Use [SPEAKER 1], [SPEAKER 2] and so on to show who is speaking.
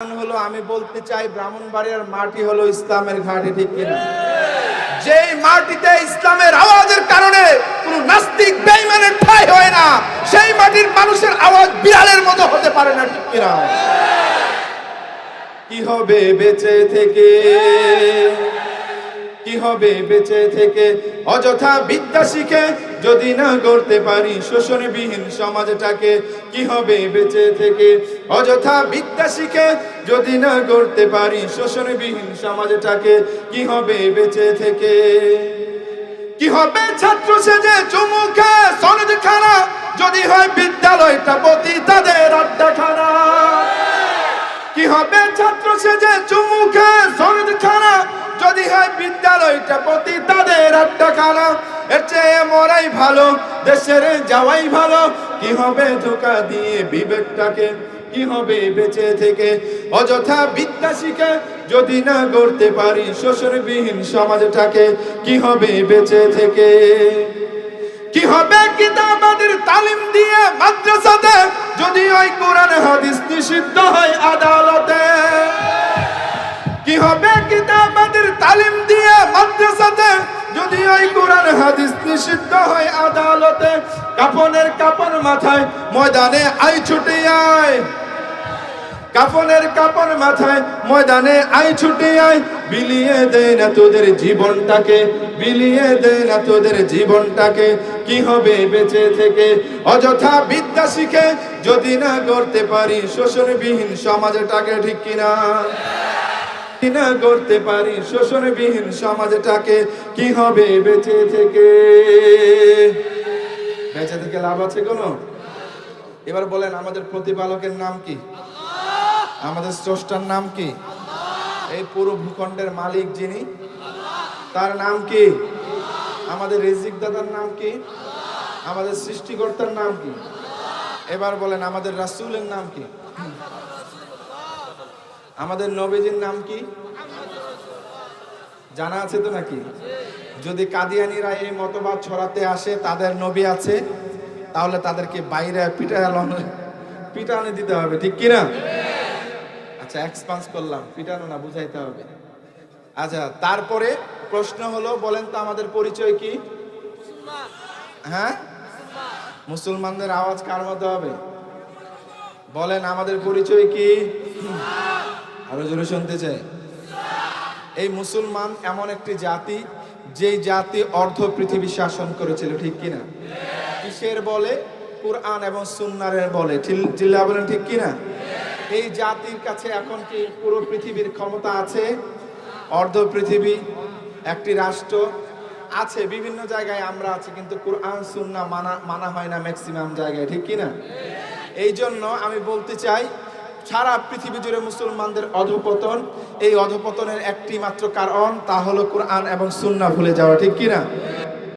[SPEAKER 1] হলো আমি বলতে চাই ব্রাহ্মণবাড়িয়ার মাটি হলো ইসলামের ঘাটে, ঠিক কিনা? যেই মাটিতে ইসলামের আওয়াজের কারণে কোন নাস্তিক, বেঈমানের ঠাঁই হয় না, সেই মাটির মানুষের আওয়াজ বিড়ালের মতো হতে পারে না, ঠিক কিনা? কি হবে বেঁচে থেকে? হবে বেঁচে থেকে। অযথা বিদ্যা শিখে যদি না করতে পারি শোষণবিহীন সমাজটাকে, কি হবে বেঁচে থেকে? অযথা বিদ্যা শিখে যদি না করতে পারি শোষণবিহীন সমাজটাকে, কি হবে বেঁচে থেকে? কি হবে ছাত্র সেজে চুমুখে সনদ খানা? যদি হয় বিদ্যালয়টা প্রতি তাদের আড্ডাখানা। কি হবে ছাত্র সেজে চুমুখে সনদ খানা? যদি হয় বিদ্যালয়টা প্রতি তাদের আড্ডা খানা এর চেয়ে মরাই ভালো, দেশের যাওয়াই ভালো। কি হবে ধোকা দিয়ে বিবেকটাকে? কি হবে বেঁচে থেকে? অযথা বিদ্যা শিখে যদি না করতে পারি শোষণবিহীন সমাজটাকে, কি হবে বেঁচে থেকে? কি হবে কিতাবাদের মাদ্রাসাতে, যদি ওই কোরআন হাদিস নিষিদ্ধ হয় আদালতে কাপনের কাপন মাথায় ময়দানে আই ছুটে আয় কাফনের কাপড় মাথায় ময়দানে আই ছুটে আয় বিলিয়ে দে না তোদের জীবনটাকে, বিলিয়ে দে না তোদের জীবনটাকে, কি হবে বেঁচে থেকে? অযথা বিদ্যা শিখে যদি না করতে পারি, শোষণবিহীন সমাজটাকে ঠিক কিনা? কি না করতে পারি, শোষণবিহীন সমাজটাকে কি হবে বেঁচে থেকে? বেঁচে থেকে লাভ আছে কোনো? এবার বলেন, আমাদের প্রতিপালকের নাম কি? আমাদের স্রষ্টার নাম কি? এই পুরো ভূখণ্ডের মালিক যিনি, তার নাম কি? আমাদের রিজিক দাদার নাম কি? আমাদের সৃষ্টিকর্তার নাম কি? এবার বলেন, আমাদের রাসূলের নাম কি? আমাদের নবীজির নাম কি? জানা আছে তো নাকি? যদি কাদিয়ানিরা এই মতবাদ ছড়াতে আসে, তাদের নবী আছে, তাহলে তাদেরকে বাইরে পিটানো পিটানো দিতে হবে, ঠিক কিনা আচ্ছা এক্সপান্স করলাম, পিটানো না, বুঝাইতে হবে। আচ্ছা তারপরে প্রশ্ন হলো, বলেন তো আমাদের পরিচয় কি? হ্যাঁ? মুসলমানদের আওয়াজ কার মধ্যে হবে? বলেন, আমাদের পরিচয় কি? আরও জোরে শুনতে চাই। এই মুসলমান এমন একটি জাতি, যেই জাতি অর্ধ পৃথিবী শাসন করেছিল, ঠিক কিনা? কিসের বলে? কোরআন এবং সুন্নারের বলে। চিল- চিল্লা বলেন ঠিক কিনা? এই জাতির কাছে এখন কি পুরো পৃথিবীর ক্ষমতা আছে? অর্ধ পৃথিবী, একটি রাষ্ট্র আছে, বিভিন্ন জায়গায় আমরা আছি, কিন্তু কোরআন, সুন্না মানা মানা হয় না ম্যাক্সিমাম জায়গায়, ঠিক কিনা? এই জন্য আমি বলতে চাই সারা পৃথিবী জুড়ে মুসলমানদের অধপতন। এই অধপতনের একটি মাত্র কারণ তা হলো কোরআন এবং সুন্না ভুলে যাওয়া, ঠিক কিনা?